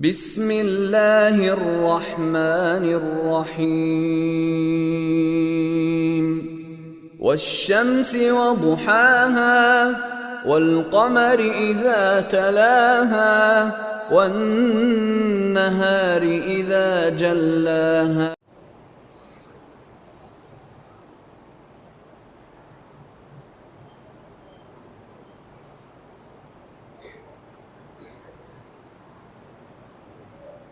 بسم الله الرحمن الرحيم. والشمس وضحاها والقمر إذا تلاها والنهار إذا جلاها.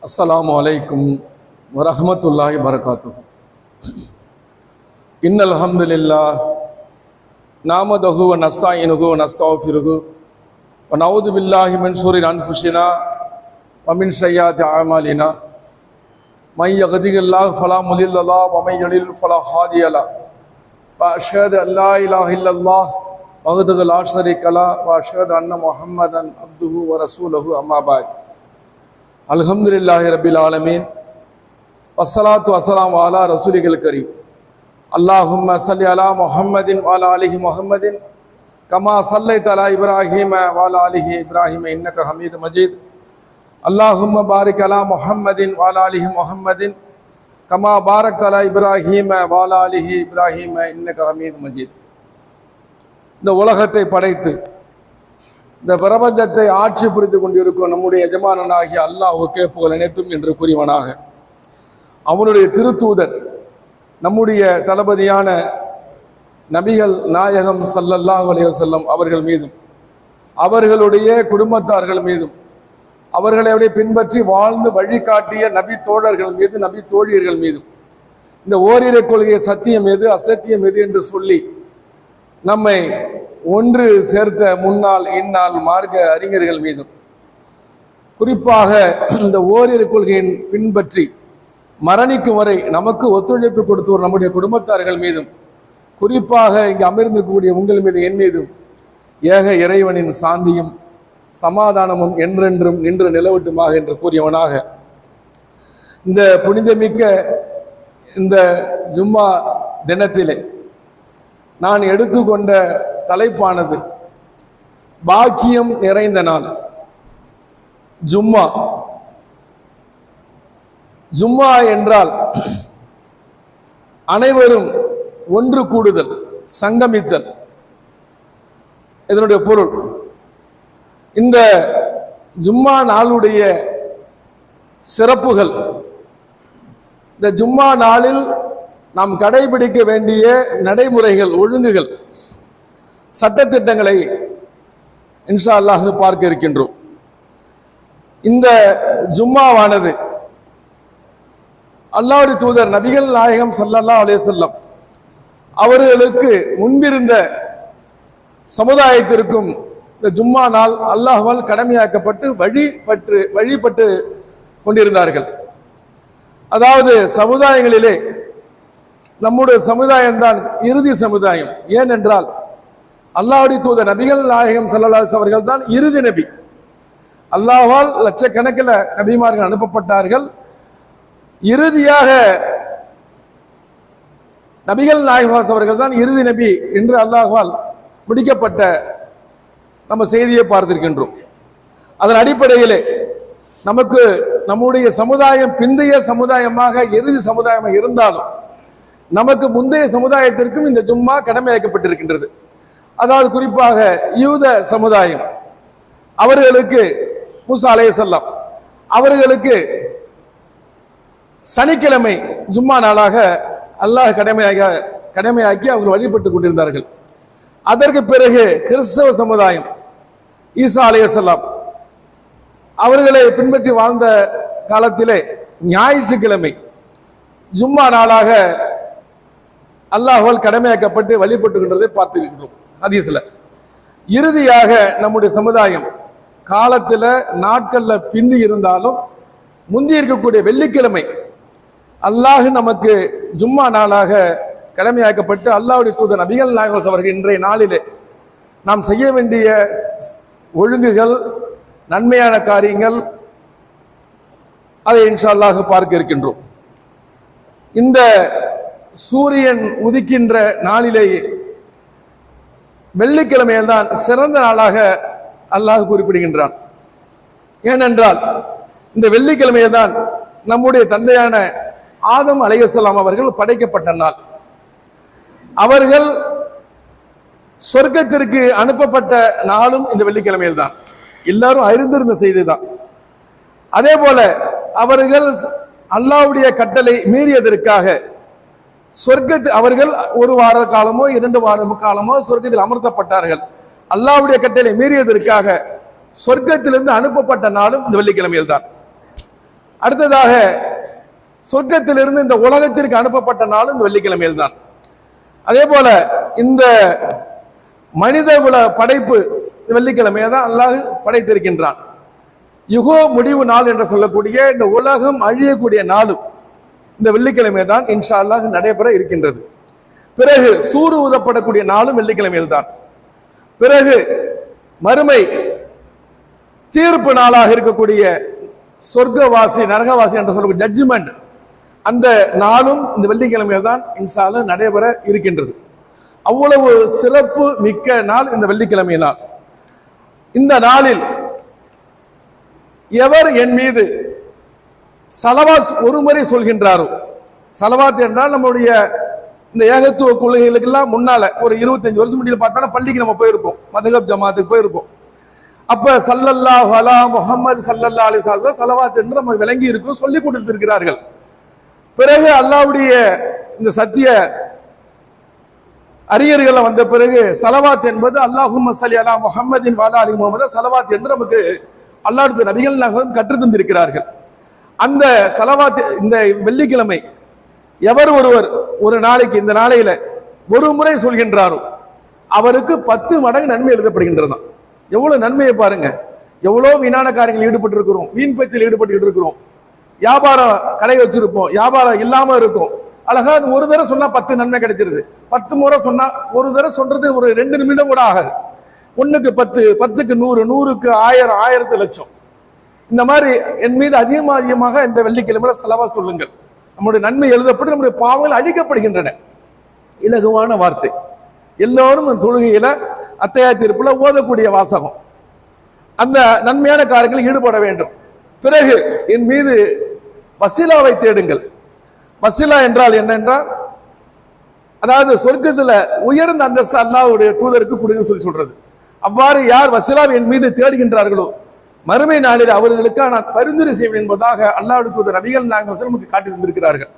அஸ்லாம் வலைக்கும் வரமத்துல்லாஹி வரகாத்து இன்னல் அஹமதுல்லா நாமதகு வ நஸ்தாயினுஹு வ நஸ்தஃபிருஹு வ நஊது பில்லாஹி மின் அன்ஃபுஷினா அன்ஃபுஸினா வ மின் மை யஹ்திஹில்லாஹு ஃபலா முலில்லா லஹு எழில் ஃபலா ஹாதியலா. லஹு வ அஷ்ஹது அன் லா இலாஹ இல்லல்லாஹ் வஹ்தஹு லா வ அஷ்ஹது அன்ன முஹம்மதன் அப்துஹு வ ரசூலஹு அம்மாபாத் பஅத் அல்ஹம்துலில்லாஹி ரபில் ஆலமீன். வஸ்ஸலாத்து வஸ்ஸலாம் வாலா ரசூலிகள் கரி அல்லாஹும் சல்லி அலா முஹம்மதின் வாலா அலிஹி முஹம்மதின். கமா சல்லைத் அலா இப்ராஹீம வாலா அலிஹி இப்ராஹிம இன்னக ஹமீது மஜீத். அல்லாஹும் பாரிக் அலா முஹம்மதின் வாலா அலிஹி முஹம்மதின். கமா பாரக் தலா இப்ராஹீம வாலா அலிஹி இப்ராஹிம இன்னக ஹமீது மஜீத். இந்த உலகத்தை படைத்து இந்த பிரபஞ்சத்தை ஆட்சி புரிந்து கொண்டிருக்கும் நம்முடைய எஜமானனாகிய அல்லாஹுக்கே புகழ் அனைத்தும் என்று கூறியவனாக. அவனுடைய திருத்தூதர் நம்முடைய தளபதியான நபிகள் நாயகம் சல்லல்லாஹு அலைய செல்லம் அவர்கள் மீதும் அவர்களுடைய குடும்பத்தார்கள் மீதும் அவர்களை அப்படியே பின்பற்றி வாழ்ந்து வழிகாட்டிய நபி தோழர்கள் மீது நபி தோழியர்கள் மீதும் இந்த ஓரிரை கொள்கையை சத்தியம் எது அசத்தியம் எது என்று சொல்லி நம்மை ஒன்று சேர்த்த முன்னாள் இந்நாள் மார்க்க அறிஞர்கள் மீதும். குறிப்பாக இந்த ஓரிரு கொள்கையின் பின்பற்றி மரணிக்கும் வரை நமக்கு ஒத்துழைப்பு கொடுத்தோர் நம்முடைய குடும்பத்தார்கள் மீதும் குறிப்பாக இங்கு அமர்ந்திருக்கக்கூடிய உங்கள் மீது என் மீதும் ஏக இறைவனின் சாந்தியும் சமாதானமும் என்றென்றும் நின்று நிலவட்டுமாக என்று கூறியவனாக. இந்த புனிதமிக்க இந்த ஜும்மா தினத்திலே நான் எடுத்துக்கொண்ட தலைப்பானது. பாக்கியம் நிறைந்த நாள். ஜும்மா. ஜும்மா என்றால் அனைவரும் ஒன்று கூடுதல் சங்கமித்தல். இதனுடைய பொருள். இந்த ஜும்மா நாளுடைய சிறப்புகள். இந்த ஜும்மா நாளில் நாம் கடைபிடிக்க வேண்டிய நடைமுறைகள் ஒழுங்குகள். சட்டத்திட்டங்களை இன்ஷா அல்லாஹ் பார்க்க இருக்கின்றோம். இந்த ஜும்மாவானது அல்லாஹ்வுடைய தூதர் நபிகள் நாயகம் சல்லல்லா அலே செல்லம் அவர்களுக்கு முன்பிருந்த சமுதாயத்திற்கும் இந்த ஜும்மா நாள் அல்லாஹ்வால் கடமையாக்கப்பட்டு வழிபட்டு வழிபட்டு கொண்டிருந்தார்கள். அதாவது சமுதாயங்களிலே நம்முடைய சமுதாயம்தான் இறுதி சமுதாயம். ஏனென்றால் அல்லாவுடைய தூத நபிகள் நாயகம் ஸல்லல்லாஹு அவர்கள் தான் இறுதி நபி. அல்லாஹால் லட்சக்கணக்கில் நபிமார்கள் அனுப்பப்பட்டார்கள். இறுதியாக நபிகள் நாயகாஸ் அவர்கள் தான் இறுதி நபி என்று அல்லாஹ்வால் முடிக்கப்பட்ட நம்ம செய்தியை பார்த்திருக்கின்றோம். அதன் அடிப்படையிலே நமக்கு நம்முடைய சமுதாயம் பிந்தைய சமுதாயமாக இறுதி சமுதாயமாக இருந்தாலும் நமக்கு முந்தைய சமுதாயத்திற்கும் இந்த ஜும்மா கடமையாக்கப்பட்டிருக்கின்றது. அதாவது குறிப்பாக யூத சமுதாயம். அவர்களுக்கு மூசா அலைஹிஸ்ஸலாம் அவர்களுக்கு சனிக்கிழமை ஜும்மா நாளாக அல்லாஹ் கடமையாக கடமையாக்கி அவர் வழிபட்டு கொண்டிருந்தார்கள். அதற்கு பிறகு கிறிஸ்தவ சமுதாயம் ஈசா அலைஹிஸ்ஸலாம் அவர்களை பின்பற்றி வாழ்ந்த காலத்திலே ஞாயிற்றுக்கிழமை ஜும்மா நாளாக அல்லாஹால் கடமையாக்கப்பட்டு வழிபட்டுகின்றதை பார்த்திருக்கிறோம். ஹதீஸ்ல இறுதியாக நம்முடைய சமுதாயம் காலத்துல நாட்கள்ல பிந்தி இருந்தாலும் முந்தி இருக்கக்கூடிய வெள்ளிக்கிழமை அல்லாஹ் நமக்கு ஜும்மா நாளாக கடமையாக்கப்பட்டு அல்லாவுடைய தூதர் நபிகள் நாயகம் அவர்கள் இன்றைய நாளிலே நாம் செய்ய வேண்டிய ஒழுங்குகள் நன்மையான காரியங்கள் அதை இன்ஷா அல்லாஹ் பார்க்க இருக்கின்றோம். இந்த சூரியன் உதிக்கின்ற நாளிலேயே வெள்ளிக்கிழமையில் தான் சிறந்த நாளாக அல்லாஹ் குறிப்பிடுகின்றான். ஏனென்றால் இந்த வெள்ளிக்கிழமையை தான் நம்முடைய தந்தையான ஆதம் அலைஹிஸ்ஸலாம் அவர்கள் படைக்கப்பட்ட நாள். அவர்கள் சொர்க்கத்திற்கு அனுப்பப்பட்ட நாளும் இந்த வெள்ளிக்கிழமையில் தான் எல்லாரும் அறிந்திருந்த செய்தி தான் அதே போல அவர்கள் அல்லாவுடைய கட்டளை மீறியதற்காக சொர்க்கத்து அவர்கள் ஒரு வார காலமோ இரண்டு வார காலமோ சொர்க்கத்தில் அமர்த்தப்பட்டார்கள். அல்லாவுடைய கட்டளை மீறியதற்காக சொர்க்கத்திலிருந்து அனுப்பப்பட்ட நாளும் இந்த வெள்ளிக்கிழமையில் தான் அடுத்ததாக சொர்க்கத்திலிருந்து இந்த உலகத்திற்கு அனுப்பப்பட்ட நாளும் இந்த வெள்ளிக்கிழமையில் தான் அதே போல இந்த மனித குல படைப்பு வெள்ளிக்கிழமையை தான் அல்லாஹ் படைத்திருக்கின்றான். யுகோ முடிவு நாள் என்று சொல்லக்கூடிய இந்த உலகம் அழியக்கூடிய நாளும் இந்த வெள்ளிக்கிழமை தான் இன்ஷா அல்லாஹ் நடைபெற இருக்கின்றது. பிறகு சூறு ஊதப்படக்கூடிய நாளும் வெள்ளிக்கிழமையில் தான் பிறகு மறுமை தீர்ப்பு நாளாக இருக்கக்கூடிய சொர்க்கவாசி நரகவாசி என்று சொல்லக்கூடிய ஜட்ஜ்மெண்ட் அந்த நாளும் இந்த வெள்ளிக்கிழமையில் தான் இன்ஷா நடைபெற இருக்கின்றது. அவ்வளவு சிறப்பு மிக்க நாள் இந்த வெள்ளிக்கிழமை நாள் இந்த நாளில் எவர் என் மீது சலவாஸ் ஒரு முறை சொல்கின்றாரோ. சலவாத் என்றால் நம்முடைய இந்த ஏகத்துவ கொள்கைகளுக்கெல்லாம் முன்னால ஒரு இருபத்தஞ்சு வருஷம் முடியல பார்த்தோன்னா பள்ளிக்கு நம்ம போயிருப்போம். மதகப் ஜமாத்துக்கு போயிருப்போம். அப்ப சல்லல்லா அலா முகமது சல்லல்லா அலி தான் சலவாத் என்று நம்ம விளங்கி இருக்கும் சொல்லி கொடுத்திருக்கிறார்கள். பிறகு அல்லாவுடைய இந்த சத்திய அறிஞர்களை வந்த பிறகு சலவாத் என்பது அல்லாஹும் சலி அலா முகமதின் வாலா அலி முகமது சலவாத் என்று நமக்கு அல்லாஹ் நபிகள் நகரம் கற்றுத் தந்திருக்கிறார்கள். அந்த செலவாத்து இந்த வெள்ளிக்கிழமை எவர் ஒருவர் ஒரு நாளைக்கு இந்த நாளையில ஒரு முறை சொல்கின்றாரோ அவருக்கு பத்து மடங்கு நன்மை எழுதப்படுகின்றதாம் எவ்வளவு நன்மையை பாருங்க. எவ்வளோ வீணான காரியங்கள் ஈடுபட்டு இருக்கிறோம் வீண் பேச்சில் ஈடுபட்டு இருக்கிறோம் வியாபாரம் கடை வச்சிருப்போம். வியாபாரம் இல்லாம இருக்கும். அழகா அது ஒரு தடவை சொன்னா பத்து நன்மை கிடைச்சிருது. பத்து முறை சொன்னா ஒரு தடவை சொல்றது ஒரு ரெண்டு நிமிடம் கூட ஆகாது. ஒண்ணுக்கு பத்து பத்துக்கு நூறு நூறுக்கு ஆயிரம் ஆயிரத்து லட்சம். இந்த மாதிரி என் மீது அதிகமாக அதிகமாக இந்த வெள்ளிக்கிழமையில செலவா சொல்லுங்கள். நம்முடைய நன்மை எழுதப்பட்டு நம்முடைய பாவங்கள் அழிக்கப்படுகின்றன. இலகுவான வார்த்தை. எல்லோரும் அந்த தொழுகையில அத்தையா தீர்ப்புல ஓதக்கூடிய வாசகம். அந்த நன்மையான காரியங்களில் ஈடுபட வேண்டும். பிறகு என் மீது வசிலாவை தேடுங்கள். வசிலா என்றால் என்ன என்றால் அதாவது சொர்க்கத்துல உயர்ந்த அந்தஸ்து அல்லாவுடைய தூதருக்கு கொடுங்க சொல்லி சொல்றது. அவ்வாறு யார் வசிலாவை என் மீது தேடுகின்றார்களோ மறுமை நாளில் அவர்களுக்காக நான் பரிந்துரை செய்வேன் என்பதாக அல்லாஹ் தூதர் நபிகள் நாங்கள் நமக்கு காட்டி தந்திருக்கிறார்கள்.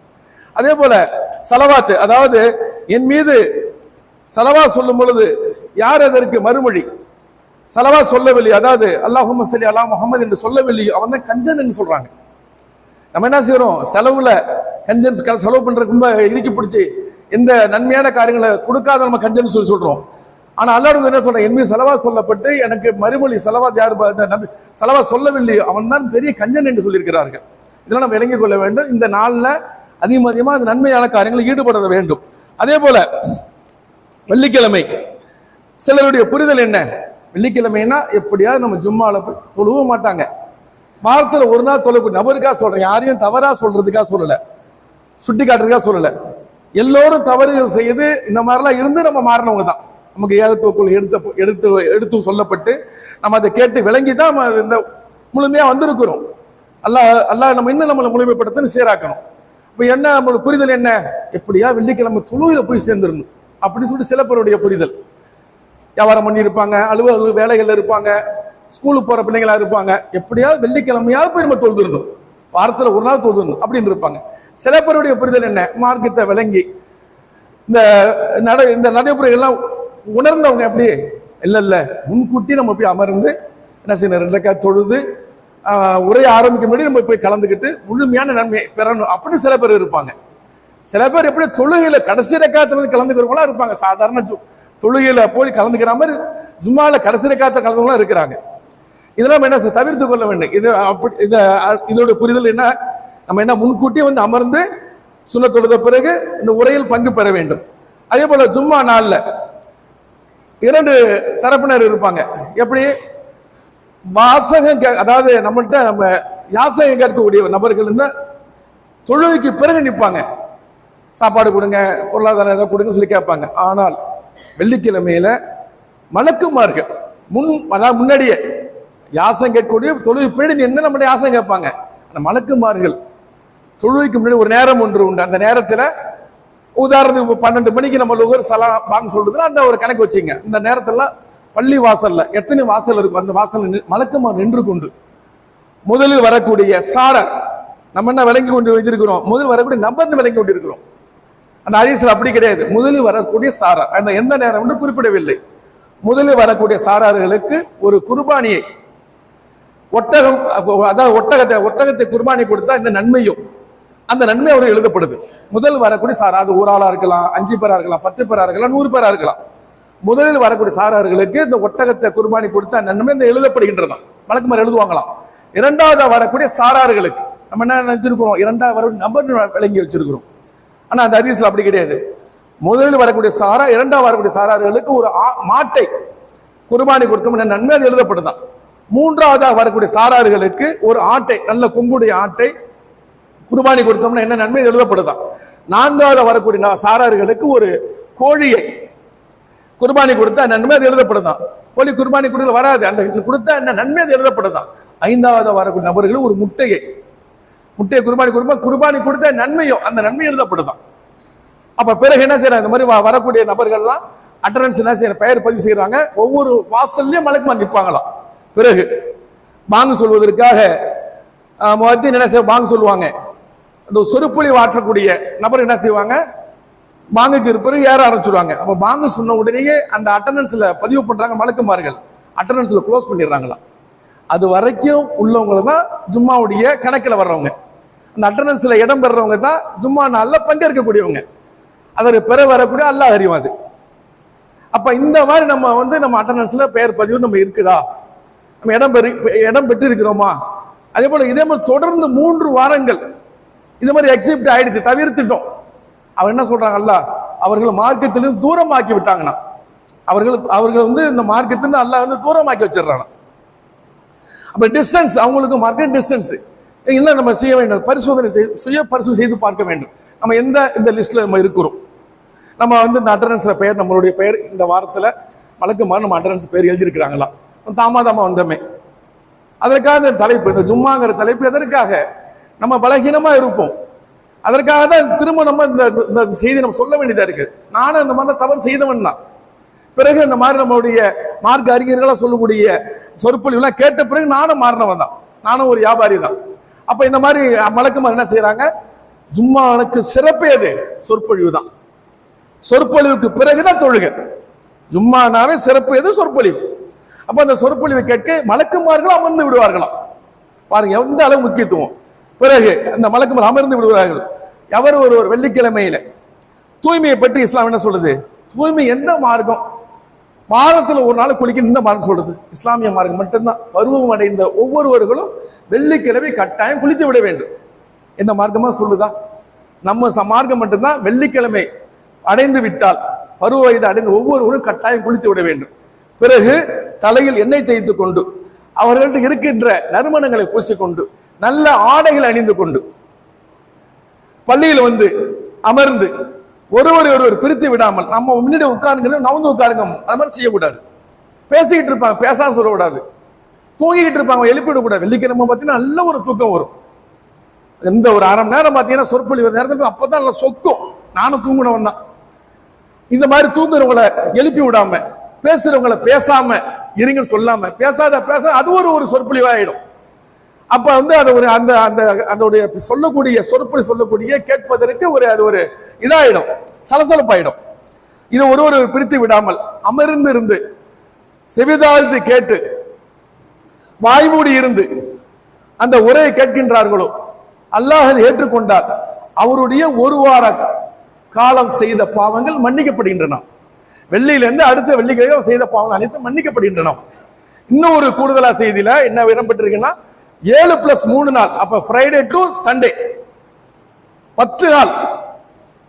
அதே போல சலவாத்து அதாவது என் மீது சலவா சொல்லும் பொழுது யார் அதற்கு மறுமொழி? சலவா சொல்லவில்லை அதாவது அல்லாஹும் சலி அல்லாஹ் முகமது என்று சொல்லவில்லையோ அவன் தான் கஞ்சன் என்று சொல்றாங்க. நம்ம என்ன செய்யறோம் செலவுல கஞ்சன் க- செலவு பண்றதுக்கு ரொம்ப இறுக்கி பிடிச்சி இந்த நன்மையான காரியங்களை கொடுக்காத நம்ம கஞ்சன் சொல்லி சொல்றோம். ஆனால் அல்லாடு என்ன சொல்ற என் மீது செலவா சொல்லப்பட்டு எனக்கு மறுமொழி செலவா யார் ப- செலவா சொல்லவில்லையோ அவன் தான் பெரிய கஞ்சன் என்று சொல்லியிருக்கிறார்கள். இதெல்லாம் நம்ம விளங்கிக் கொள்ள வேண்டும். இந்த நாளில் அதிகம் அதிகமாக அந்த நன்மையான காரியங்களில் ஈடுபட வேண்டும். அதே போல வெள்ளிக்கிழமை. சிலருடைய புரிதல் என்ன? வெள்ளிக்கிழமைனா எப்படியாவது நம்ம ஜும்மாவில் போய் தொழுவ மாட்டாங்க. வாரத்தில் ஒரு நாள் தொழுவு நபருக்காக சொல்கிறேன் யாரையும் தவறாக சொல்கிறதுக்காக சொல்லலை. சுட்டி காட்டுறதுக்காக சொல்லலை. எல்லோரும் தவறுகள் செய்து இந்த மாதிரிலாம் இருந்து நம்ம மாறினவங்க தான் நமக்கு ஏகத்துவக்குள் எடுத்த எடுத்து எடுத்து சொல்லப்பட்டு நம்ம அதை கேட்டு விளங்கி தான் நம்ம இந்த முழுமையாக வந்திருக்கிறோம். அல்லாஹ் அல்லாஹ் நம்ம இன்னும் நம்மளை முழுமைப்படுத்தன்னு சீராக்கணும். இப்போ என்ன நம்மளோட புரிதல் என்ன? எப்படியா வெள்ளிக்கிழமை துளுவில் போய் சேர்ந்துடணும். அப்படின்னு சொல்லிட்டு சில பேருடைய புரிதல். வியாபாரம் பண்ணியிருப்பாங்க அலுவலக வேலைகளில் இருப்பாங்க ஸ்கூலுக்கு போகிற பிள்ளைங்களா இருப்பாங்க. எப்படியாவது வெள்ளிக்கிழமையாவது போய் நம்ம தொழுதுருந்தோம் வாரத்தில் ஒரு நாள் தொழுதுணும் அப்படின்னு இருப்பாங்க. சில பேருடைய புரிதல் என்ன? மார்க்கத்தை விளங்கி இந்த நட இந்த நடைமுறைகள்லாம் உணர்ந்தவங்க எப்படி? இல்லை இல்லை. முன்கூட்டி நம்ம போய் அமர்ந்து என்ன செய்யணும்? ரெண்டு தொழுது உரைய ஆரம்பிக்க முன்னாடி நம்ம போய் கலந்துக்கிட்டு முழுமையான நன்மை பெறணும் அப்படின்னு சில பேர் இருப்பாங்க. சில பேர் எப்படி தொழுகையில கடைசி ரக்காத்துல வந்து கலந்துக்கிறவங்களா இருப்பாங்க. சாதாரண ஜு- தொழுகையில போய் கலந்துக்கிற மாதிரி ஜும்மாவில் கடைசி ரக்காத்துல கலந்தவங்களா இருக்கிறாங்க. இதெல்லாம் நம்ம என்ன தவிர்த்து கொள்ள வேண்டும். இது அப்படி இதை இதோட புரிதல் என்ன? நம்ம என்ன முன்கூட்டி வந்து அமர்ந்து சுண்ண தொழுத பிறகு இந்த உரையில் பங்கு பெற வேண்டும். அதே போல ஜும்மா நாளில் இரண்டு தரப்பினர் இருப்பாங்க. எப்படி? வாசகம் கே- அதாவது நம்மள்கிட்ட நம்ம யாசகம் கேட்கக்கூடிய நபர்கள் இருந்தா தொழுகைக்கு பிறகு நிற்பாங்க சாப்பாடு கொடுங்க பொருளாதாரம் ஏதாவது கொடுங்க சொல்லி கேட்பாங்க. ஆனால் வெள்ளிக்கிழமையில மலக்குமார்கள் முன் அதாவது முன்னாடியே யாசம் கேட்கக்கூடிய தொழுகை பின்னாடி என்ன நம்மளுடைய யாசம் கேட்பாங்க? அந்த மலக்குமார்கள் தொழுகைக்கு முன்னாடி ஒரு நேரம் ஒன்று உண்டு. அந்த நேரத்தில் உதாரணத்துக்கு பன்னெண்டு மணிக்கு நம்ம லுகர் சலாம் வாங்க சொல்றதுன்னா அந்த ஒரு கணக்கு வச்சுங்க. இந்த நேரத்தில் பள்ளி வாசல்ல எத்தனை வாசல் இருக்கும் அந்த வாசல் மலக்கமாக நின்று கொண்டு முதலில் வரக்கூடிய சாரர் நம்ம என்ன விளங்கி கொண்டு வைத்திருக்கிறோம் முதலில் வரக்கூடிய நபர்னு விளங்கி கொண்டு இருக்கிறோம் அந்த அரிசல் அப்படி கிடையாது. முதலில் வரக்கூடிய சாரார் அந்த எந்த நேரம் என்று குறிப்பிடவில்லை. முதலில் வரக்கூடிய சாரார்களுக்கு ஒரு குர்பானியை ஒட்டகம் அதாவது ஒட்டகத்தை ஒட்டகத்தை குர்பானி கொடுத்தா இந்த நன்மையும் அந்த நன்மை அவருக்கு எழுதப்படுது. முதல் வரக்கூடிய சாரா அது ஒரு இருக்கலாம் அஞ்சு பேரா இருக்கலாம் பத்து பேரா இருக்கலாம் நூறு பேரா இருக்கலாம். முதலில் வரக்கூடிய சாரார்களுக்கு இந்த ஒட்டகத்தை குர்பானி கொடுத்தா நன்மை இந்த வழக்கு மாதிரி எழுதுவாங்களாம். இரண்டாவது வரக்கூடிய சாரார்களுக்கு நம்ம என்ன நினைச்சிருக்கிறோம்? இரண்டாவது வரக்கூடிய நபர் விளங்கி வச்சிருக்கிறோம். ஆனா அந்த ஹதீஸ்ல அப்படி கிடையாது. முதலில் வரக்கூடிய சாரா இரண்டாவது வரக்கூடிய சாரார்களுக்கு ஒரு ஆ- மாட்டை குர்பானி கொடுத்தோம்னா நன்மை அது எழுதப்படுதான் மூன்றாவதாக வரக்கூடிய சாரார்களுக்கு ஒரு ஆட்டை நல்ல கொங்குடைய ஆட்டை குர்பானி கொடுத்தோம்னா என்ன நன்மை? எழுதப்படுதான் நான்காவது வரக்கூடிய நா- சாரார்களுக்கு ஒரு கோழியை குர்பானி கொடுத்தா நன்மை? அது எழுதப்படுதான் கோழி குர்பானி கொடுக்கல வராது. அந்த கொடுத்தா என்ன நன்மை? அது எழுதப்படுதான் ஐந்தாவது வரக்கூடிய நபர்களும் ஒரு முட்டையை முட்டையை குர்பானி கொடுப்பா. குர்பானி கொடுத்த நன்மையோ அந்த நன்மை எழுதப்படுதான் அப்ப பிறகு என்ன செய்யறாங்க இந்த மாதிரி வ- வரக்கூடிய நபர்கள்லாம் அட்டண்டன்ஸ் என்ன செய்யற பெயர் பதிவு செய்யறாங்க ஒவ்வொரு வாசல்லையும் மலக்குமார் நிற்பாங்களாம் பிறகு பாங்கு சொல்வதற்காக ஆஹ், என்ன செய்ய பாங்கு சொல்லுவாங்க. அந்த சொருப்பொழி வாற்றக்கூடிய நபர் என்ன செய்வாங்க? பாங்குக்கு இருப்பது ஏற ஆரம்பிச்சிருவாங்க. அப்போ பாங்கு சொன்ன உடனேயே அந்த அட்டண்டன்ஸில் பதிவு பண்ணுறாங்க மலக்குமார்கள். அட்டண்டன்ஸில் க்ளோஸ் பண்ணிடுறாங்களாம் அது வரைக்கும் உள்ளவங்க தான் ஜும்மாவுடைய கணக்கில் வர்றவங்க. அந்த அட்டண்டன்ஸில் இடம் பெறவங்க தான் ஜும்மா நாளில் பங்கேற்கக்கூடியவங்க. அதற்கு பிற வரக்கூடிய அல்லாஹ் அறியும் அது. அப்போ இந்த மாதிரி நம்ம வந்து நம்ம அட்டண்டன்ஸில் பெயர் பதிவு நம்ம இருக்குதா? நம்ம இடம் பெறி இடம் பெற்று இருக்கிறோமா அதே போல் இதே மாதிரி தொடர்ந்து மூன்று வாரங்கள் இது மாதிரி எக்ஸிப்ட் ஆயிடுச்சு தவிர்த்துட்டோம். அவர் என்ன சொல்றாங்கல்ல? அவர்கள் மார்க்கத்திலிருந்து தூரமாக்கி விட்டாங்கண்ணா. அவர்கள் அவர்கள் வந்து இந்த மார்க்கத்திலிருந்து அல்லாஹ் வந்து தூரமாக்கி வச்சிடுறாங்க. அப்ப டிஸ்டன்ஸ் அவங்களுக்கு மார்க்கெட் டிஸ்டன்ஸ் என்ன நம்ம செய்ய வேண்டும்? பரிசோதனை செய்து சுய பரிசோதனை செய்து பார்க்க வேண்டும். நம்ம எந்த இந்த லிஸ்ட்ல நம்ம இருக்கிறோம்? நம்ம வந்து இந்த அட்டரன்ஸ்ல பெயர் நம்மளுடைய பெயர் இந்த வாரத்துல வழக்கமாக நம்ம அட்டரன்ஸ் பெயர் எழுதியிருக்கிறாங்களா? தாமாதாமா வந்தோமே. அதற்காக இந்த தலைப்பு இந்த ஜும்மாங்கிற தலைப்பு எதற்காக? நம்ம பலகீனமாக இருப்போம். அதற்காக தான் திரும்ப நம்ம இந்த இந்த செய்தி நம்ம சொல்ல வேண்டியதாக இருக்குது நானும் இந்த மாதிரி தவறு செய்தவன் தான். பிறகு இந்த மாதிரி நம்மளுடைய மார்க்க அறிஞர்களாக சொல்லக்கூடிய சொற்பொழிவுலாம் கேட்ட பிறகு நானும் மாறினவன் தான். நானும் ஒரு வியாபாரி தான். அப்போ இந்த மாதிரி மலக்குமார் என்ன செய்கிறாங்க ஜும்மானுக்கு சிறப்பே அது சொற்பொழிவு தான். சொற்பொழிவுக்கு பிறகுதான் தொழுகை. ஜும்மானாவே சிறப்பு எது? சொற்பொழிவு. அப்போ அந்த சொற்பொழிவை கேட்க மலக்குமார்கள் அமர்ந்து விடுவார்களாம். பாருங்க எந்த அளவு முக்கியத்துவம்? பிறகு அந்த மலக்குமார் அமர்ந்து விடுவார்கள் எவர் ஒருவர் வெள்ளிக்கிழமையில தூய்மையை பற்றி இஸ்லாம் என்ன சொல்லுது? தூய்மை எந்த மார்க்கம்? மாதத்தில் ஒரு நாள் குளிக்க இந்த மார்க்கம் சொல்றது இஸ்லாமிய மார்க்கம் மட்டும்தான். பருவம் அடைந்த ஒவ்வொருவர்களும் வெள்ளிக்கிழமை கட்டாயம் குளித்து விட வேண்டும். எந்த மார்க்கமா சொல்லுதா? நம்ம ச- மார்க்கம் மட்டும்தான் வெள்ளிக்கிழமை அடைந்து விட்டால் பருவ வயது அடைந்து ஒவ்வொருவரும் கட்டாயம் குளித்து விட வேண்டும். பிறகு தலையில் எண்ணெய் தேய்த்து கொண்டு அவர்கள்ட்ட இருக்கின்ற நறுமணங்களை பூசிக்கொண்டு நல்ல ஆடைகள் அணிந்து கொண்டு பள்ளியில் வந்து அமர்ந்து ஒருவரை ஒருவர் பிரித்து விடாமல் நம்ம முன்னாடி உட்காருங்கிறது நவந்து உட்காருங்க. அது மாதிரி செய்யக்கூடாது. பேசிக்கிட்டு இருப்பாங்க. பேசாம சொல்லக்கூடாது. தூங்கிக்கிட்டு இருப்பாங்க. எழுப்பிடக்கூடாது வெள்ளிக்கிழமை பார்த்தீங்கன்னா நல்ல ஒரு தூக்கம் வரும். எந்த ஒரு அரை மணி நேரம் பார்த்தீங்கன்னா சொற்பொழிவு. நேரத்தில் அப்போ தான் நல்லா சொக்கும். நானும் தூங்கினவன் தான். இந்த மாதிரி தூங்குறவங்களை எழுப்பி விடாம பேசுறவங்களை பேசாம இருங்கன்னு சொல்லாம பேசாத பேச அது ஒரு ஒரு சொற்பொழிவாயிடும். அப்ப வந்து அது ஒரு அந்த அந்த அதோடைய சொல்லக்கூடிய சொற்பொழி சொல்லக்கூடிய கேட்பதற்கு ஒரு அது ஒரு இதாயிடும் சலசலப்பாயிடும். இது ஒரு ஒரு பிரித்து விடாமல் அமர்ந்து இருந்து செவிதாழ்த்து கேட்டு வாய்மூடி இருந்து அந்த உரையை கேட்கின்றார்களோ அல்லாஹ் அதை ஏற்றுக்கொண்டார். அவருடைய ஒரு வார காலம் செய்த பாவங்கள் மன்னிக்கப்படுகின்றன. வெள்ளியிலிருந்து அடுத்த வெள்ளிக்கிழமை செய்த பாவங்கள் அனைத்தும் மன்னிக்கப்படுகின்றன. இன்னும் ஒரு கூடுதலா செய்தியில என்ன இடம்பெற்றிருக்குன்னா ஏழு பிளஸ் மூணு நாள். அப்ப ஃப்ரைடே டு சண்டே பத்து நாள்.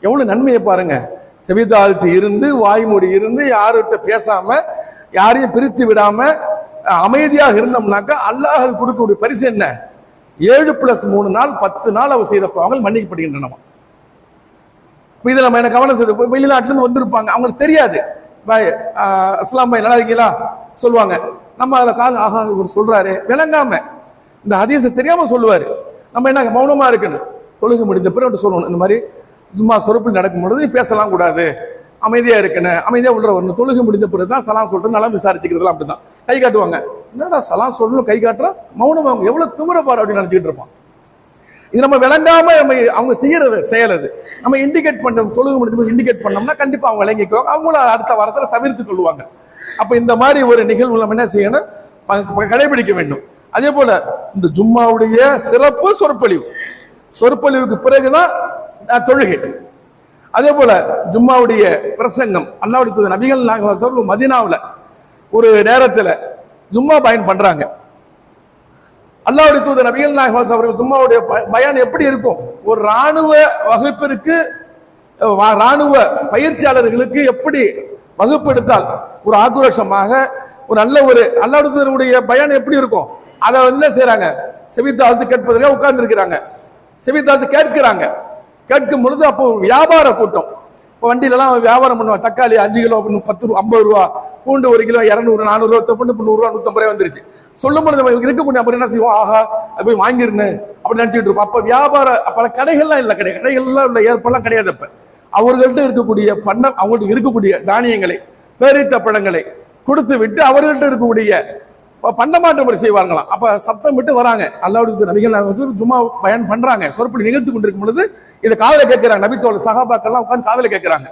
எவ்வளவு நன்மையை பாருங்க. செவிதாழ்த்து இருந்து வாய்மொழி இருந்து யாருகிட்ட பேசாம யாரையும் பிரித்து விடாம அமைதியாக இருந்தோம்னாக்கா அல்லாஹ் அது கொடுக்கக்கூடிய பரிசு என்ன? ஏழு பிளஸ் மூணு நாள் பத்து நாள் அவர் செய்த பாவங்கள் மன்னிக்கப்படுகின்றன. இப்போ இதில் நம்ம என்ன கவனம் செய்து வெளிநாட்டிலேருந்து வந்திருப்பாங்க. அவங்களுக்கு தெரியாது. பாய் அஸ்லாம் பாய் நல்லா இருக்கீங்களா? சொல்லுவாங்க. நம்ம அதில் காது ஆஹா இவர் சொல்கிறாரு விளங்காமல் இந்த ஹதீஸை தெரியாமல் சொல்லுவார். நம்ம என்ன மௌனமாக இருக்கணும்? தொழுகை முடிந்த பிறகு அவன்கிட்ட சொல்லணும். இந்த மாதிரி சும்மா சொறுப்பில் நடக்கும் பொழுது நீ பேசலாம் கூடாது. அமைதியாக இருக்கணும். அமைதியாக உள்ள வரணும். தொழுகை முடிந்த பிறகு தான் சலாம் சொல்கிறது நல்லா விசாரிச்சுக்கிறதுலாம் அப்படிதான் கை காட்டுவாங்க. என்னடா சலாம் சொல்லணும் கை காட்டுறா? மௌனம் அவங்க எவ்வளோ திமிர பாரு அப்படின்னு நினச்சிக்கிட்டு இருப்பான். இது நம்ம விளங்காம நம்ம அவங்க செய்யற செயல் அது. நம்ம இண்டிகேட் பண்ண தொழுகை முடிஞ்சு இண்டிகேட் பண்ணோம்னா கண்டிப்பா அவங்க விளங்கிக்குவாங்க. அவங்களும் அடுத்த வாரத்தில் தவிர்த்து கொள்வாங்க. அப்ப இந்த மாதிரி ஒரு நிகழ்வு நம்ம என்ன செய்யணும்? கடைபிடிக்க வேண்டும். அதே போல இந்த ஜும்மாவுடைய சிறப்பு சொற்பொழிவு. சொற்பொழிவுக்கு பிறகுதான் தொழுகை. அதே போல ஜும்மாவுடைய பிரசங்கம் அல்லாவுடைய நபிகள் நாங்கள் மதினாவில் ஒரு நேரத்தில் ஜும்மா பயன் பண்றாங்க. அல்லாவுடைய தூது நபிகள் நாயகவாஸ் அவர்கள் ஜும்மாவுடைய பயன் எப்படி இருக்கும்? ஒரு ராணுவ வகுப்பிற்கு ராணுவ பயிற்சியாளர்களுக்கு எப்படி வகுப்பெடுத்தால் ஒரு ஆக்ரோஷமாக ஒரு நல்ல ஒரு அல்லாவுடைய தூதருடைய பயான் எப்படி இருக்கும்? அதை வந்து என்ன செய்யறாங்க செவித்தாழ்த்து கேட்பதற்காக உட்கார்ந்து இருக்கிறாங்க செவித்தாழ்த்து கேட்கிறாங்க. கேட்கும் பொழுது அப்போ வியாபார கூட்டம். இப்போ வண்டியிலலாம் வியாபாரம் பண்ணுவாங்க. தக்காளி அஞ்சு கிலோ பத்து ரூபா ஐம்பது ரூபா பூண்டு ஒரு கிலோ இரநூறு நானூறு ரூபா இப்போ நூறுரூவா நூற்றம்பது ரூபா வந்துருச்சு. சொல்லும் பொழுது நம்ம இருக்கக்கூடிய அப்புறம் என்ன செய்வோம்? ஆஹா அது போய் வாங்கிருன்னு அப்படி நினச்சிட்டு இருப்போம். அப்போ வியாபார பல கடைகள்லாம் இல்லை கிடையாது. கடைகள்லாம் இல்லை ஏற்பெல்லாம் கிடையாது அப்போ. அவர்கள்ட்ட இருக்கக்கூடிய பண்ண அவங்கள்ட்ட இருக்கக்கூடிய தானியங்களை பேரித்த பழங்களை கொடுத்து விட்டு அவர்கள்ட்ட இருக்கக்கூடிய ப- பண்டமாற்றம் முறை செய்வாங்களாம் அப்ப சப்தம் விட்டு வராங்க. அல்லாவுடைய நபிகள் நாயகம் பயன் பண்றாங்க. சொற்படி நிகழ்த்து கொண்டிருக்கும் பொழுது இதை காதலை கேட்கிறாங்க. நபித்தோட சகாபாக்கள்லாம் உட்காந்து காதல கேட்கிறாங்க.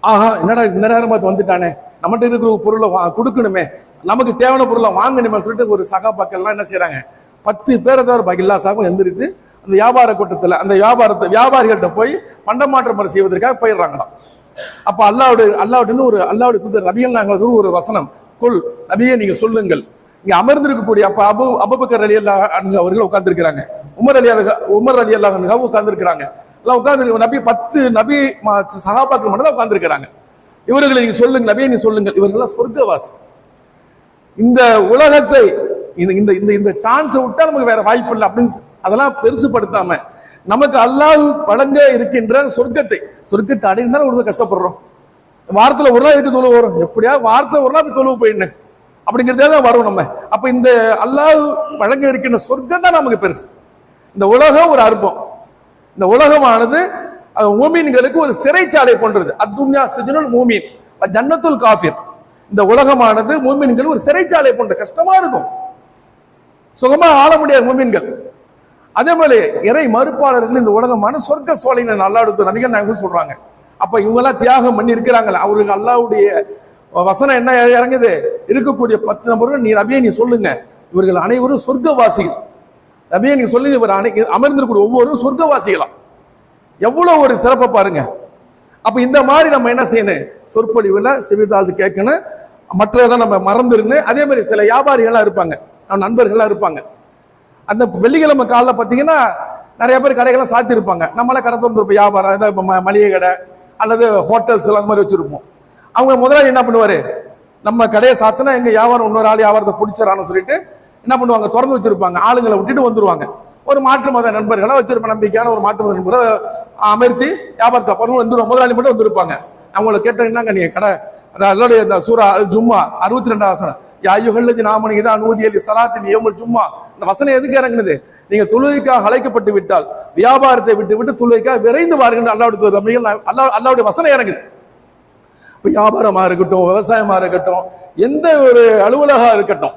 ஆஹா என்னடா இந்த நேரம் பார்த்து வந்துட்டானே. நம்மகிட்ட இருக்கிற ஒரு பொருளை வா கொடுக்கணுமே. நமக்கு தேவையான பொருளை வாங்கணுமே சொல்லிட்டு ஒரு சகாபாக்கள்லாம் என்ன செய்யறாங்க பத்து பேரை தவிர பகில்லா சாகம் எந்திரித்து அந்த வியாபார கூட்டத்தில் அந்த வியாபாரத்தை வியாபாரிகள்கிட்ட போய் பண்டமாற்றம் முறை செய்வதற்காக போயிடுறாங்களாம். அப்ப அல்லாவுடைய அல்லாவுடைய ஒரு அல்லாவுடைய தூதர் நபிகள் நாங்கள் சொல்லி ஒரு வசனம். குல் நபியே நீங்க சொல்லுங்கள். இங்க அமர்ந்திருக்கக்கூடிய அப்ப அபு அபுபக்கர் அலி அல்லா அவர்கள் உட்கார்ந்துருக்கிறாங்க. உமர் அலி அலஹா உமர் அலி அல்லா உட்கார்ந்திருக்கிறாங்க. எல்லாம் உட்கார்ந்து நபி பத்து நபி சகாபாக்கள் மட்டும் தான் உட்கார்ந்துருக்கிறாங்க. இவர்களை நீங்க சொல்லுங்க நபியை நீங்க சொல்லுங்கள். இவர்கள்லாம் சொர்க்கவாசி. இந்த உலகத்தை இந்த இந்த இந்த இந்த சான்ஸை விட்டா நமக்கு வேற வாய்ப்பு இல்லை அப்படின்னு அதெல்லாம் பெருசுப்படுத்தாம நமக்கு அல்லாஹ் வழங்க இருக்கின்ற சொர்க்கத்தை சொர்க்கத்தை அடைந்தாலும் ஒரு கஷ்டப்படுறோம். வாரத்தில் ஒரு நாள் எதுக்கு தொழுவு வரும்? எப்படியா? வாரத்தை ஒரு நாள் தொழுவு போயிடுனேன் அப்படிங்கிறதே தான் வரும் நம்ம. அப்போ இந்த அல்லாஹ் வழங்க இருக்கின்ற சொர்க்கம் தான் நமக்கு பெருசு. இந்த உலகம் ஒரு அற்பம். இந்த உலகமானது மூமீன்களுக்கு ஒரு சிறைச்சாலை போன்றது. அத்துன்யா சிதினுல் மூமீன் ஜன்னத்துல் காஃபிர். இந்த உலகமானது மூமீன்கள் ஒரு சிறைச்சாலை போன்ற கஷ்டமா இருக்கும். சுகமா ஆள முடியாது மூமீன்கள். அதே மாதிரி இறை மறுப்பாளர்கள் இந்த உலகமான சொர்க்க சோலைன்னு நல்லா எடுத்து நபிகள் சொல்றாங்க. அப்ப இவங்கெல்லாம் தியாகம் பண்ணி இருக்கிறாங்களே அவருக்கு அல்லாவுடைய வசனம் என்ன இறங்குது? இருக்கக்கூடிய பத்து நபர்கள் நீ நபியை நீ சொல்லுங்க. இவர்கள் அனைவரும் சொர்க்கவாசிகள். நபியை நீ சொல்லி இவர் அனை அமர்ந்திருக்கூடிய ஒவ்வொரு சொர்க்கவாசிகளாம் எவ்வளவு ஒரு சிறப்பை பாருங்க. அப்ப இந்த மாதிரி நம்ம என்ன செய்யணும்? சொற்பொழிவுல செவிதாழ்த்து கேட்கணும். மற்றதெல்லாம் நம்ம மறந்துருன்னு அதே மாதிரி சில வியாபாரிகள்லாம் இருப்பாங்க. நம்ம நண்பர்கள்லாம் இருப்பாங்க. அந்த வெள்ளிக்கிழமை காலைல பார்த்தீங்கன்னா நிறைய பேர் கடைகள்லாம் சாத்தி இருப்பாங்க நம்மளாம் கடை திறந்துருப்போம் வியாபாரம் ஏதாவது ம- மளிகை கடை. அல்லது ஹோட்டல்ஸ் அந்த மாதிரி வச்சுருப்போம். அவங்க முதலாளி என்ன பண்ணுவார்? நம்ம கடையை சாத்தினா எங்கள் வியாபாரம் இன்னொரு ஆள் வியாபாரத்தை பிடிச்சிடறான்னு சொல்லிட்டு என்ன பண்ணுவாங்க? திறந்து வச்சுருப்பாங்க. ஆளுங்களை விட்டுட்டு வந்துருவாங்க. ஒரு மாற்று மத நண்பர்களை வச்சிருப்ப நம்பிக்கையான ஒரு மாற்று மத நண்பர்களை அமர்த்தி வியாபாரத்தை பண்ணி வந்துருவாங்க. முதலாளி மட்டும் வந்திருப்பாங்க. அவங்கள கேட்ட என்னங்க நீங்க கடை? அதோடைய இந்த சூரா அல் ஜும்மா அறுபத்தி ரெண்டாம் வசனம். யாயுகல்லது நாமனி தான் அனுமதி சலாத்தின் ஏமல் ஜும்மா. இந்த வசனம் எதுக்கு இறங்குனது? நீங்க தொழுகைக்காக அழைக்கப்பட்டு விட்டால் வியாபாரத்தை விட்டு விட்டு தொழுகைக்காக விரைந்து வாருங்கள் அல்லாவுடைய ரம்மிகள் அல்லா அல்லாவுடைய வசனம் இறங்குது. இப்போ வியாபாரமா இருக்கட்டும் விவசாயமா இருக்கட்டும் எந்த ஒரு அலுவலகம் இருக்கட்டும்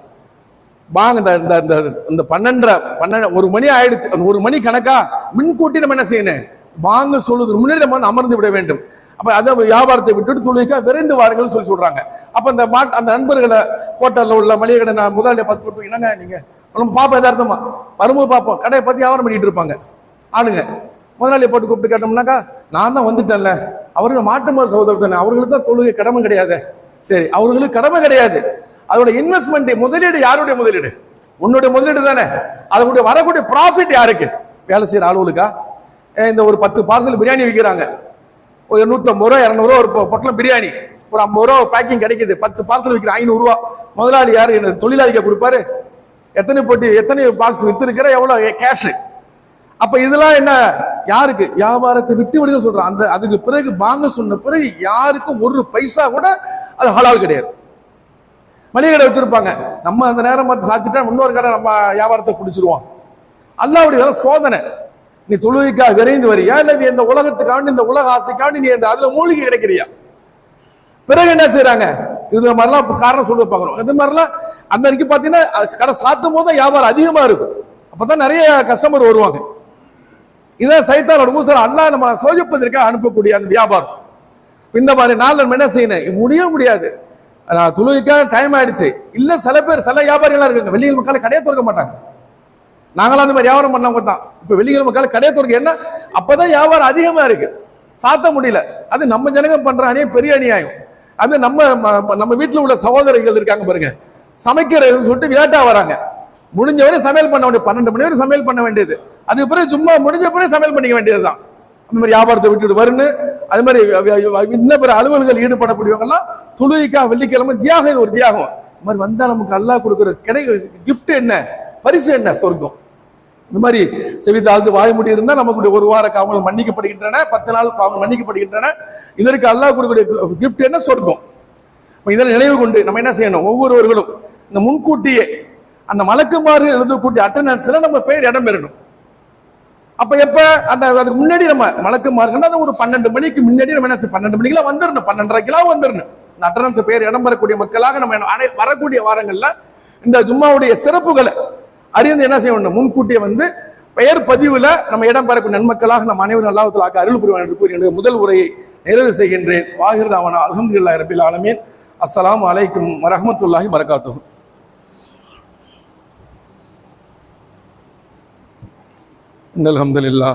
வாங்க இந்த இந்த இந்த பன்னெண்டரை பன்னெண்டு ஒரு மணி ஆயிடுச்சு அந்த ஒரு மணி கணக்கா முன்கூட்டி நம்ம என்ன செய்யணும்? வாங்க சொல்லுது முன்னாடி நம்ம அமர்ந்து விட வேண்டும். அப்ப அந்த வியாபாரத்தை விட்டுட்டு தொழிலுக்கா விரைந்து வாருங்கள்னு சொல்லி சொல்றாங்க. அப்ப அந்த மாட் அந்த நண்பர்களை ஹோட்டல்ல உள்ள மளிகை கடை நான் முதலாளியை பார்த்து போட்டு என்னங்க நீங்க? நம்ம பார்ப்போம் எதார்த்தமா வரும்போது பார்ப்போம் கடையை பற்றி வியாபாரம் பண்ணிட்டு இருப்பாங்க. ஆளுங்க. முதலாளியை போட்டு கூப்பிட்டு கேட்டோம்னாக்கா நான் தான் வந்துட்டேன்ல. அவர்கள் மாட்டு சகோதரர் தானே. அவர்களுக்கு தான் தொழுகை கடமை கிடையாது. சரி அவர்களுக்கு கடமை கிடையாது. அதோட இன்வெஸ்ட்மெண்ட் முதலீடு யாருடைய முதலீடு? உன்னுடைய முதலீடு தானே. அதனுடைய வரக்கூடிய ப்ராஃபிட் யாருக்கு? வேலை செய்கிற ஆளுகளுக்கா? இந்த ஒரு பத்து பார்சல் பிரியாணி விற்கிறாங்க ஒரு நூற்றம்பது ரூபா இரநூறுவா ஒரு பொட்டலம் பிரியாணி. ஒரு ஐம்பது ரூபா பேக்கிங் கிடைக்குது. பத்து பார்சல் விற்கிற ஐநூறுரூவா முதலாளி யார்? என்ன தொழிலாளிக்க கொடுப்பாரு? எத்தனை போட்டி எத்தனை பாக்ஸ் வித்திருக்கிற எவ்வளோ கேஷ் அப்ப இதெல்லாம் என்ன? யாருக்கு? வியாபாரத்தை விட்டு விடுங்க சொல்றான் அந்த அதுக்கு பிறகு வாங்க சொன்ன பிறகு யாருக்கும் ஒரு பைசா கூட அது ஹலால் கிடையாது. மளிகை கடை வச்சிருப்பாங்க. நம்ம அந்த நேரம் பார்த்து சாத்திட்டா இன்னொரு கடை நம்ம வியாபாரத்தை பிடிச்சிருவோம். அல்லாவுடைய இதெல்லாம் சோதனை. நீ தொழுகைக்காக விரைந்து வரியா? இல்லை நீ இந்த உலகத்துக்காண்டி இந்த உலக ஆசைக்காண்டி நீ அதுல மூலிகை கிடைக்கிறியா? பிறகு என்ன செய்யறாங்க இது மாதிரிலாம் காரணம் சொல்லி பார்க்குறோம் இது மாதிரிலாம் அந்த அன்னைக்கு பார்த்தீங்கன்னா அது கடை சாத்தும் போது தான் வியாபாரம் அதிகமாக இருக்கும். அப்போ தான் நிறைய கஸ்டமர் வருவாங்க. இதான் சைத்தானோட ஊசல் அல்லா நம்ம சோஜப்பதற்காக அனுப்பக்கூடிய அந்த வியாபாரம். இந்த மாதிரி நாள் நம்ம என்ன செய்யணும்? முடிய முடியாது. நான் தொழுகைக்காக டைம் ஆயிடுச்சு. இல்லை சில பேர் சில வியாபாரிகளாக இருக்காங்க. வெளியில் மக்களை கடையை திறக்க மாட்டாங்க. நாங்களாம் அந்த மாதிரி வியாபாரம் பண்ணவங்க தான். இப்போ வெளியில் மக்களை கடையை திறக்க என்ன அப்போ தான் வியாபாரம் அதிகமாக இருக்குது சாத்த முடியல. அது நம்ம ஜனங்க பண்ணுற அணியே பெரிய அணியாயம் அது நம்ம ம- நம்ம வீட்டில் உள்ள சகோதரிகள் இருக்காங்க பாருங்க. சமைக்கிறதுன்னு சொல்லிட்டு விளையாட்டா வராங்க. முடிஞ்ச வரை சமையல் பண்ண வேண்டிய பன்னெண்டு மணி வரை சமையல் பண்ண வேண்டியது. அதுக்கு பிறகு சும்மா முடிஞ்ச பிறகு சமையல் பண்ணிக்க வேண்டியதுதான். அந்த மாதிரி வியாபாரத்தை விட்டுட்டு வருன்னு அது மாதிரி இன்னும் பிற அலுவல்கள் ஈடுபடக்கூடியவங்கலாம் துளுவிக்கா வெள்ளிக்கிழமை தியாகம் இது ஒரு தியாகம். இந்த மாதிரி வந்தால் நமக்கு அல்லா கொடுக்குற கிடை கிஃப்ட் என்ன? பரிசு என்ன? சொர்க்கம். இந்த மாதிரி செவிதாழ்ந்து வாய்மொழி இருந்தால் நமக்கு ஒரு வார காவங்கள் மன்னிக்கப்படுகின்றன பத்து நாள் பாவங்கள் மன்னிக்கப்படுகின்றன. இதற்கு அல்லாஹ் கொடுக்கக்கூடிய கிஃப்ட் என்ன? சொர்க்கம். இப்ப இதில் நினைவு கொண்டு நம்ம என்ன செய்யணும்? ஒவ்வொருவர்களும் இந்த முன்கூட்டியே அந்த மலக்குமாறு எழுதக்கூடிய அட்டண்டன்ஸ்ல நம்ம பெயர் இடம் பெறணும். அப்ப எப்ப? அந்த அதுக்கு முன்னாடி நம்ம மலக்குமார்கள் அது ஒரு பன்னெண்டு மணிக்கு முன்னாடி நம்ம என்ன பன்னெண்டு மணிக்கெல்லாம் வந்துடணும் பன்னெண்டரைக்கெல்லாம் வந்துடணும் இந்த அட்டண்டன்ஸ் பேர் இடம் பெறக்கூடிய மக்களாக நம்ம வரக்கூடிய வாரங்கள்ல இந்த ஜும்மாவுடைய சிறப்புகளை அறிந்து என்ன செய்யணும் முன்கூட்டியே வந்து பெயர் பதிவில் நம்ம இடம் பெறக்கூடிய நன்மக்களாக நம் அனைவரும் அல்லாஹத்தில் ஆக்க அருள் புரிவான் என்று கூறி என்னுடைய முதல் உரையை நிறைவு செய்கின்றேன். வாகிருதாவனா அலமதுல்லா ரபில் ஆலமீன். அஸ்லாம் அலைக்கும் வரமத்துல்லாஹி வரகாத்துஹு அலமதுல்லா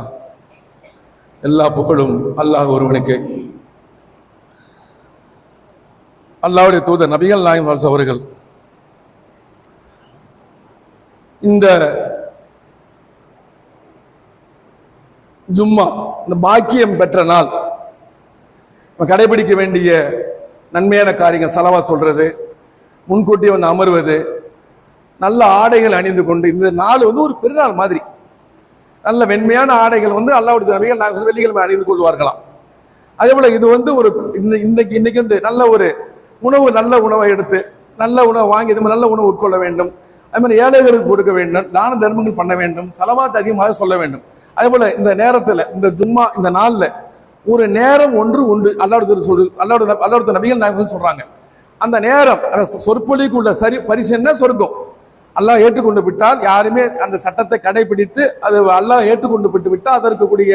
எல்லா புகழும் அல்லாஹ் ஒருவனுக்கு. அல்லாவுடைய தூதர் நபிகள் நாயம் வால்ஸ் அவர்கள் இந்த ஜும்மா இந்த பாக்கியம் பெற்ற நாள் கடைபிடிக்க வேண்டிய நன்மையான காரியங்கள் செலவா சொல்றது முன்கூட்டி வந்து அமர்வது நல்ல ஆடைகள் அணிந்து கொண்டு இந்த நாள் வந்து ஒரு பெருநாள் மாதிரி. நல்ல வெண்மையான ஆடைகள் வந்து அல்லாவுடைய நபிகள் நாங்கள் வெள்ளிக்கிழமை அணிந்து கொள்வார்களாம். அதே போல இது வந்து ஒரு இந்த இன்னைக்கு இன்னைக்கு வந்து நல்ல ஒரு உணவு நல்ல உணவை எடுத்து நல்ல உணவு வாங்கி நம்ம நல்ல உணவு உட்கொள்ள வேண்டும். அது மாதிரி ஏழைகளுக்கு கொடுக்க வேண்டும் தான தர்மங்கள் பண்ண வேண்டும் செலவாத்து அதிகமாக சொல்ல வேண்டும். அதேபோல் இந்த நேரத்தில் இந்த ஜும்மா இந்த நாளில் ஒரு நேரம் ஒன்று உண்டு. அல்லாவுடைய சொல்லு அல்லாவுடைய அல்லாவுடைய நபிகள் நாயகம் சொல்கிறாங்க அந்த நேரம் அந்த சொற்பொழிக்கு உள்ள சரி பரிசு என்ன? சொர்க்கம். அல்லாஹ் ஏற்றுக்கொண்டு விட்டால் யாருமே அந்த சட்டத்தை கடைபிடித்து அது அல்லாஹ் ஏற்றுக்கொண்டு விட்டு விட்டால் அதற்கு கூடிய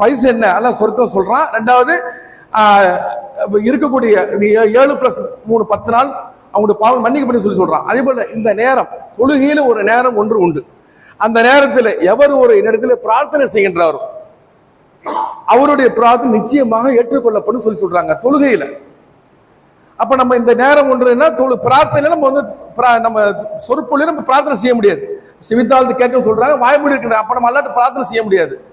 பரிசு என்ன? அல்லாஹ் சொர்க்கம் சொல்கிறான் ரெண்டாவது இருக்கக்கூடிய ஏ- ஏழு ப்ளஸ் மூணு பத்து நாள் அவங்களுடைய பாவம் மன்னிக்கப்படி சொல்லி சொல்றான். அதே போல இந்த நேரம் தொழுகையில ஒரு நேரம் ஒன்று உண்டு. அந்த நேரத்தில் எவர் ஒரு இடத்துல பிரார்த்தனை செய்கின்றாரோ அவருடைய பிரார்த்தனை நிச்சயமாக ஏற்றுக்கொள்ளப்படும் சொல்லி சொல்றாங்க தொழுகையில. அப்ப நம்ம இந்த நேரம் ஒன்றுனா தொழு பிரார்த்தனை நம்ம வந்து பிரா- நம்ம சொற்பொழி நம்ம பிரார்த்தனை செய்ய முடியாது. சிவித்தாழ்ந்து கேட்க சொல்றாங்க வாய்மொழி இருக்கிற அப்ப நம்ம அல்லாட்ட பிரார்த்தனை செய்ய முடியாது.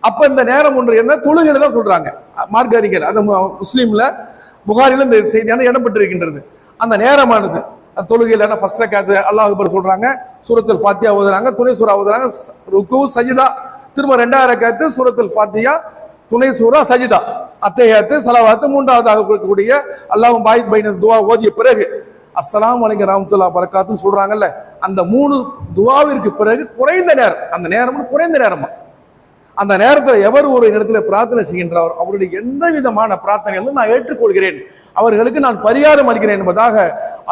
அப்ப இந்த நேரம் ஒன்று என்ன தொழுகையில தான் சொல்றாங்க. மார்க்க அறிஞர் அது முஸ்லீம்ல புகாரில இந்த செய்தியான இடம் பெற்றிருக்கின்றது. அந்த நேரமானது. தொழுகையில் தொழுகையில ஃபர்ஸ்ட் ரக்காத்து அல்லாஹ் அக்பர் சொல்றாங்க. சூரத்தில் ஃபாத்தியா ஓதுறாங்க. துணை சூரா ஓதுறாங்க. ருக்கு சஜிதா. திரும்ப ரெண்டாயிரம் ரக்காத்து சூரத்தில் ஃபாத்தியா துணை சூரா சஜிதா. அத்தையாத்து சலவாத்து மூன்றாவதாக கொடுக்கக்கூடிய அல்லாஹும் பாயித் பைன துவா ஓதிய பிறகு அஸ்லாம் அலைக்கும் ராமத்துல்லா பரக்காத்துன்னு சொல்றாங்கல்ல அந்த மூணு துவாவிற்கு பிறகு குறைந்த நேரம் அந்த நேரம் குறைந்த நேரமா? அந்த நேரத்தில் எவர் ஒரு இடத்துல பிரார்த்தனை செய்கின்றார் அவருடைய எந்த விதமான பிரார்த்தனைகளும் நான் ஏற்றுக்கொள்கிறேன். அவர்களுக்கு நான் பரிகாரம் அளிக்கிறேன் என்பதாக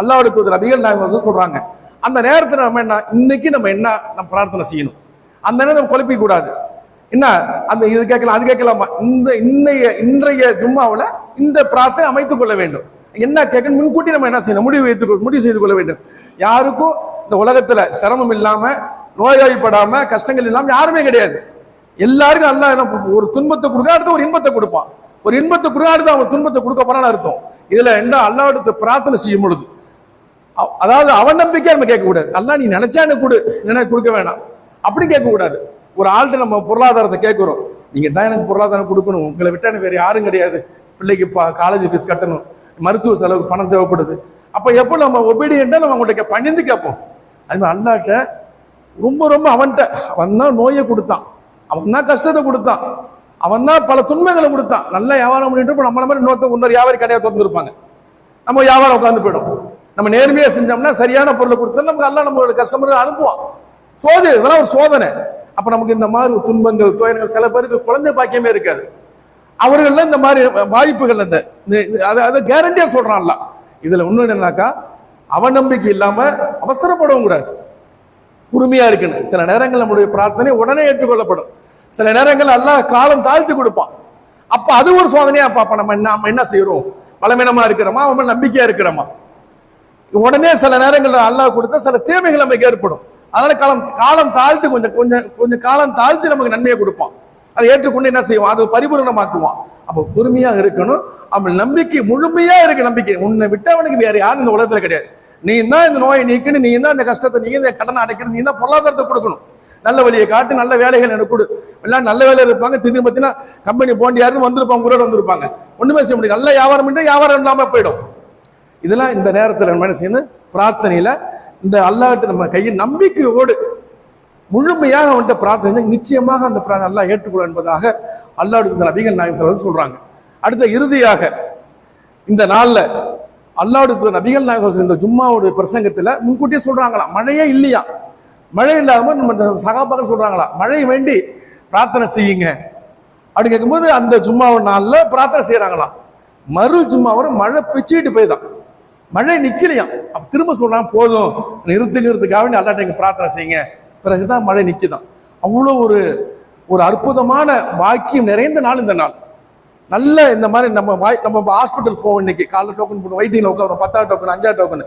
அல்லாவுடைய தூதர் அபிகள் நாயகம் வந்து சொல்றாங்க. அந்த நேரத்தில் நம்ம என்ன இன்னைக்கு நம்ம என்ன நம்ம பிரார்த்தனை செய்யணும்? அந்த நேரம் நம்ம குழப்பிக்க கூடாது. என்ன அந்த இது கேட்கலாம் அது கேட்கலாமா? இந்த இன்னைய இன்றைய ஜும்மாவுல இந்த பிரார்த்தனை அமைத்துக் கொள்ள வேண்டும். என்ன கேட்கணும்? முன்கூட்டி நம்ம என்ன செய்யணும்? முடிவு வைத்து முடிவு செய்து கொள்ள வேண்டும். யாருக்கும் இந்த உலகத்துல சிரமம் இல்லாம நோய்வாய்ப்படாம கஷ்டங்கள் இல்லாம யாருமே கிடையாது. எல்லாருக்கும் அல்லாஹ் என்ன ஒரு துன்பத்தை கொடுக்க அடுத்து ஒரு இன்பத்தை கொடுப்பான். ஒரு இன்பத்தை கொடுக்காது அவன் துன்பத்தை கொடுக்க போறான்னு அர்த்தம். இதுல என்ன அல்லாஹ்விடத்து பிரார்த்தனை செய்யும் பொழுது அதாவது அவன் நம்பிக்கை நம்ம கேட்கக்கூடாது அல்லா நீ நினைச்சா எனக்கு கொடு எனக்கு கொடுக்க வேணாம். அப்படி கேட்கக்கூடாது ஒரு ஆள்கிட்ட நம்ம பொருளாதாரத்தை கேட்குறோம். நீங்கள் தான் எனக்கு பொருளாதாரம் கொடுக்கணும். உங்களை விட்டா எனக்கு யாரும் கிடையாது. பிள்ளைக்கு பா காலேஜ் ஃபீஸ் கட்டணும். மருத்துவ செலவுக்கு பணம் தேவைப்படுது. அப்போ எப்போ நம்ம ஒபீடியண்டா நம்ம அவங்கள்ட்ட கே- பணிந்து கேட்போம். அது மாதிரி அல்லாட்ட ரொம்ப ரொம்ப அவன்கிட்ட அவன் தான் நோயை கொடுத்தான். அவன் தான் கஷ்டத்தை கொடுத்தான். அவன் தான் பல துன்பங்களை கொடுத்தான். நல்ல வியாபாரம் பண்ணிட்டு இப்போ நம்மள மாதிரி இன்னொருத்த இன்னொரு வியாபாரி கடையை திறந்துருப்பாங்க. நம்ம வியாபாரம் உட்காந்து போயிடும். நம்ம நேர்மையாக செஞ்சோம்னா சரியான பொருளை கொடுத்தா நமக்கு எல்லாம் நம்மளோட கஸ்டமர் அனுப்புவான். சோதனை இதெல்லாம் ஒரு சோதனை. அப்போ நமக்கு இந்த மாதிரி துன்பங்கள் துயரங்கள் சில பேருக்கு குழந்தை பாக்கியமே இருக்காது. அவர்கள்ல இந்த மாதிரி வாய்ப்புகள் இந்த அதை அதை கேரண்டியாக சொல்றான்ல. இதில் இன்னொன்று என்னன்னாக்கா அவநம்பிக்கை இல்லாமல் அவசரப்படவும் கூடாது. உரிமையா இருக்குன்னு சில நேரங்கள் நம்முடைய பிரார்த்தனை உடனே ஏற்றுக்கொள்ளப்படும். சில நேரங்கள் அல்லாஹ் காலம் தாழ்த்தி கொடுப்பான். அப்ப அது ஒரு சோதனையா பார்ப்போம் நம்ம என்ன நம்ம என்ன செய்யறோம் பலவீனமா இருக்கிறோமா? அவன் நம்பிக்கையா இருக்கிறோமா? உடனே சில நேரங்களில் அல்லாஹ் கொடுத்த சில தேவைகள் நமக்கு ஏற்படும். அதனால காலம் காலம் தாழ்த்து கொஞ்சம் கொஞ்சம் கொஞ்சம் காலம் தாழ்த்து நமக்கு நன்மையை கொடுப்பான். அதை ஏற்றுக்கொண்டு என்ன செய்வான்? அது பரிபூரணமாக்குவான். அப்போ பொறுமையா இருக்கணும். அவன் நம்பிக்கை முழுமையா இருக்கு நம்பிக்கை. உன்னை விட்டு அவனுக்கு வேற யாரும் இந்த உலகத்துல கிடையாது. நீ தான் இந்த நோயை நீக்கணும் நீ தான் இந்த கஷ்டத்தை நீங்க இந்த கடனை அடைக்கணும் நீ தான் பொருளாதாரத்தை கொடுக்கணும். நல்ல வழியை காட்டு நல்ல வேலைகள் எனக்கு கொடு. எல்லாம் நல்ல வேலையில் இருப்பாங்க. திடீர்னு பார்த்தீங்கன்னா கம்பெனி போண்டி யாருன்னு வந்திருப்பாங்க கூட வந்திருப்பாங்க. ஒன்றுமே செய்ய முடியும் நல்ல வியாபாரம் பண்ணி வியாபாரம் இல்லாமல் போயிடும். இதெல்லாம் இந்த நேரத்தில் நம்ம என்ன செய்யணும்? பிரார்த்தனையில் இந்த அல்லாட்டு நம்ம கையில் நம்பிக்கையோடு முழுமையாக அவன்கிட்ட பிரார்த்தனை நிச்சயமாக அந்த பிரார்த்தனை எல்லாம் ஏற்றுக்கொள்ள என்பதாக அல்லாஹ் நபிகள் நாயகம் சொல்றது சொல்கிறாங்க அடுத்த இறுதியாக இந்த நாளில் அல்லாவுடைய நபிகள் நாயகம் இந்த ஜும்மாவுடைய பிரசங்கத்தில் முன்கூட்டியே சொல்கிறாங்களாம் மழையே இல்லையா? மழை இல்லாம நம்ம இந்த சகாபாக்கள் சொல்றாங்களா மழை வேண்டி பிரார்த்தனை செய்யுங்க. அப்படி கேட்கும்போது அந்த ஜும்மாவு நாளில் பிரார்த்தனை செய்யறாங்களாம் மறு ஜும்மா வரும் மழை பிச்சுக்கிட்டு போய்தான். மழை நிக்கலையாம் அப்ப திரும்ப சொல்றான் போதும். நிறுத்துக்கிறதுக்காக வேண்டி அல்லாட்ட இங்க பிரார்த்தனை செய்யுங்க. பிறகுதான் மழை நிக்குதான். அவ்வளோ ஒரு ஒரு அற்புதமான வாக்கியம் நிறைந்த நாள் இந்த நாள். நல்ல இந்த மாதிரி நம்ம வாய் நம்ம ஹாஸ்பிட்டல் போவோம் இன்னைக்கு. காலைல டோக்கன் போட்டு வெயிட்டிங்ல உட்காரோம் பத்தாவது டோக்கன் அஞ்சாவது டோக்கன்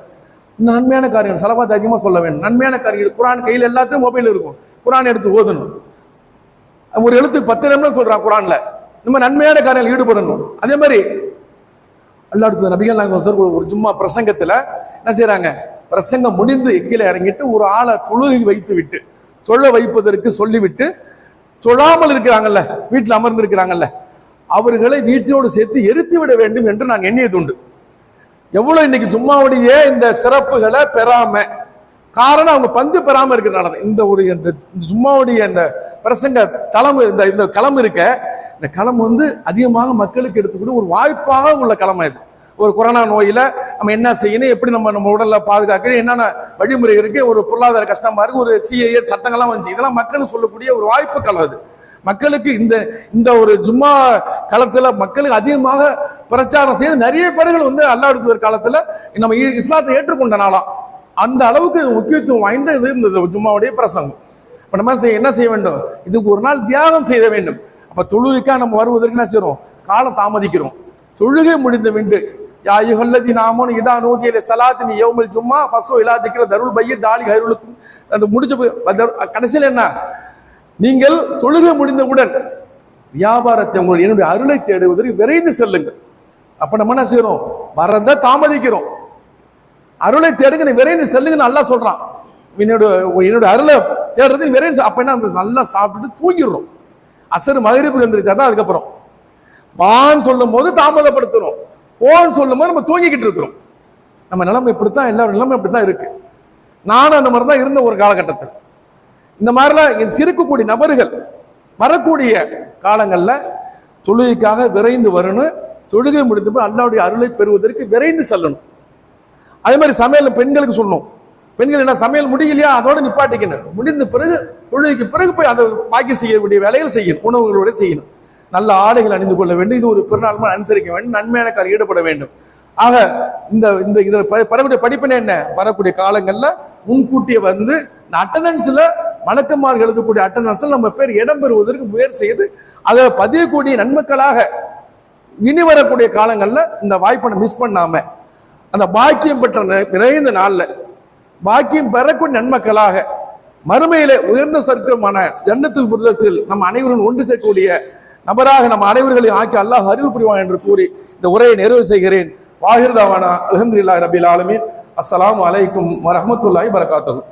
நன்மையான காரியம் செலவாத்து அதிகமாக சொல்ல வேண்டும் நன்மையான காரியங்கள் குரான் கையில் எல்லாத்தையும் மொபைல் இருக்கும். குரான் எடுத்து ஓதணும். ஒரு எழுத்துக்கு பத்து நிமிடம் சொல்கிறான் குரானில். நம்ம நன்மையான காரியங்கள் ஈடுபடணும். அதே மாதிரி அல்லாஹ் நபிகள் நாங்கள் சொல்ற ஒரு சும்மா பிரசங்கத்தில் என்ன செய்கிறாங்க பிரசங்கம் முடிந்து கீழே இறங்கிட்டு ஒரு ஆளை தொழுகை வைத்து விட்டு தொழ வைப்பதற்கு சொல்லிவிட்டு தொழாமல் இருக்கிறாங்கல்ல வீட்டில் அமர்ந்திருக்கிறாங்கல்ல அவர்களை வீட்டோடு சேர்த்து எரித்து விட வேண்டும் என்று நான் எண்ணியதுண்டு. எவ்வளவு இன்னைக்கு ஜும்மாவுடைய இந்த சிறப்புகளை பெறாம காரணம் அவங்க பந்து பெறாம இருக்கிறனால இந்த ஒரு இந்த ஜும்மாவுடைய இந்த பிரசங்க தளம் இந்த இந்த களம் இருக்க இந்த களம் வந்து அதிகமாக மக்களுக்கு எடுத்துக்கிட்டு ஒரு வாய்ப்பாக உள்ள களம் இது ஒரு கொரோனா நோயில நம்ம என்ன செய்யணும் எப்படி நம்ம நம்ம உடல்ல பாதுகாக்கணும் என்னென்ன வழிமுறை இருக்கு ஒரு பொருளாதார கஷ்டமா இருக்கு ஒரு சிஏஏ சட்டங்கள்லாம் வந்துச்சு. இதெல்லாம் மக்களுக்கு சொல்லக்கூடிய ஒரு வாய்ப்பு களம் அது. மக்களுக்கு இந்த இந்த ஒரு ஜும்மா காலத்தில் மக்களுக்கு அதிகமாக பிரச்சாரம் செய்து நிறைய பேர்கள் வந்து அல்லாஹ் காலத்தில் நம்ம இ- இஸ்லாத்தை ஏற்றுக்கொண்ட நாளாம் அந்த அளவுக்கு முக்கியத்துவம் வாய்ந்த இது இந்த ஜும்மாவுடைய பிரசங்கம். இப்போ நம்ம செய்ய என்ன செய்ய வேண்டும்? இதுக்கு ஒரு நாள் தியாகம் செய்ய வேண்டும். அப்போ தொழுகைக்காக நம்ம வருவதற்கு என்ன செய்கிறோம் காலம் தாமதிக்கிறோம். தொழுகை முடிந்த விண்டு. யா யுகல்லதி நாமோன் இதா நூதியில சலாத்தின் யோமில் ஜும்மா ஃபஸ்ஸோ இலா தருள் பைய தாலி ஹைருலுக்கும். அந்த முடிஞ்ச கடைசியில் என்ன? நீங்கள் தொழுகை முடிந்தவுடன் வியாபாரத்தை உங்களுடைய என்னுடைய அருளை தேடுவதற்கு விரைந்து செல்லுங்கள். அப்ப நம்ம என்ன செய்யறோம் வரத தாமதிக்கிறோம். அருளை தேடுங்க நீ விரைந்து செல்லுங்கன்னு நல்லா சொல்றான். என்னோட என்னோட அருளை தேடுறது விரைந்து அப்ப என்ன நல்லா சாப்பிட்டுட்டு தூங்கிடுறோம் அசரு வந்துருச்சா தான் அதுக்கப்புறம். வான்னு சொல்லும் போது தாமதப்படுத்துறோம். போன்னு சொல்லும் போது நம்ம தூங்கிக்கிட்டு இருக்கிறோம். நம்ம நிலைமை இப்படித்தான் எல்லாரும் நிலைமை இப்படித்தான் இருக்கு. நானும் அந்த மாதிரி தான் இருந்த ஒரு காலகட்டத்தில். இந்த மாதிரிலாம் இருக்கக்கூடிய நபர்கள் வரக்கூடிய காலங்களில் தொழுகைக்காக விரைந்து வரணும். தொழுகை முடிந்த பிறகு அல்லாவுடைய அருளை பெறுவதற்கு விரைந்து செல்லணும். அதே மாதிரி சமையல் பெண்களுக்கு சொல்லணும். பெண்கள் என்ன சமையல் முடியலையா? அதோட நிப்பாட்டிக்கணும். முடிந்த பிறகு தொழுகைக்கு பிறகு போய் அந்த பாக்கி செய்யக்கூடிய வேலைகள் செய்யணும். உணவுகளோட செய்யணும். நல்ல ஆடைகள் அணிந்து கொள்ள வேண்டும். இது ஒரு பெருநாள் அனுசரிக்க வேண்டும். நன்மையான கால் ஈடுபட வேண்டும். ஆக இந்த இந்த இதில் ப- படிப்பினை என்ன? வரக்கூடிய காலங்களில் முன்கூட்டியே வந்து இந்த அட்டண்டன்ஸில் வழக்கமாக எழுதக்கூடிய அட்டண்டன்ஸில் நம்ம பேர் இடம் பெறுவதற்கு முயற்சி செய்து அதை பதியக்கூடிய நன்மக்களாக இனி வரக்கூடிய காலங்களில் இந்த வாய்ப்பை மிஸ் பண்ணாம அந்த பாக்கியம் பெற்ற நிறைந்த நாளில் பாக்கியம் பெறக்கூடிய நன்மக்களாக மறுமையிலே உயர்ந்த சொர்க்கமான ஜன்னத்தில் புரதத்தில் நம்ம அனைவரும் ஒன்று சேர்க்கக்கூடிய நபராக நம்ம அனைவர்களையும் ஆக்கி அல்லாஹ் அருள் புரிவான் என்று கூறி இந்த உரையை நிறைவு செய்கிறேன். வாஹிர்தாவானா அலமதுல்லாஹி ரபில் ஆலமீன். அஸ்லாம் வலைக்கும் வரஹ்மத்துல்லாஹி வரகாத்தகும்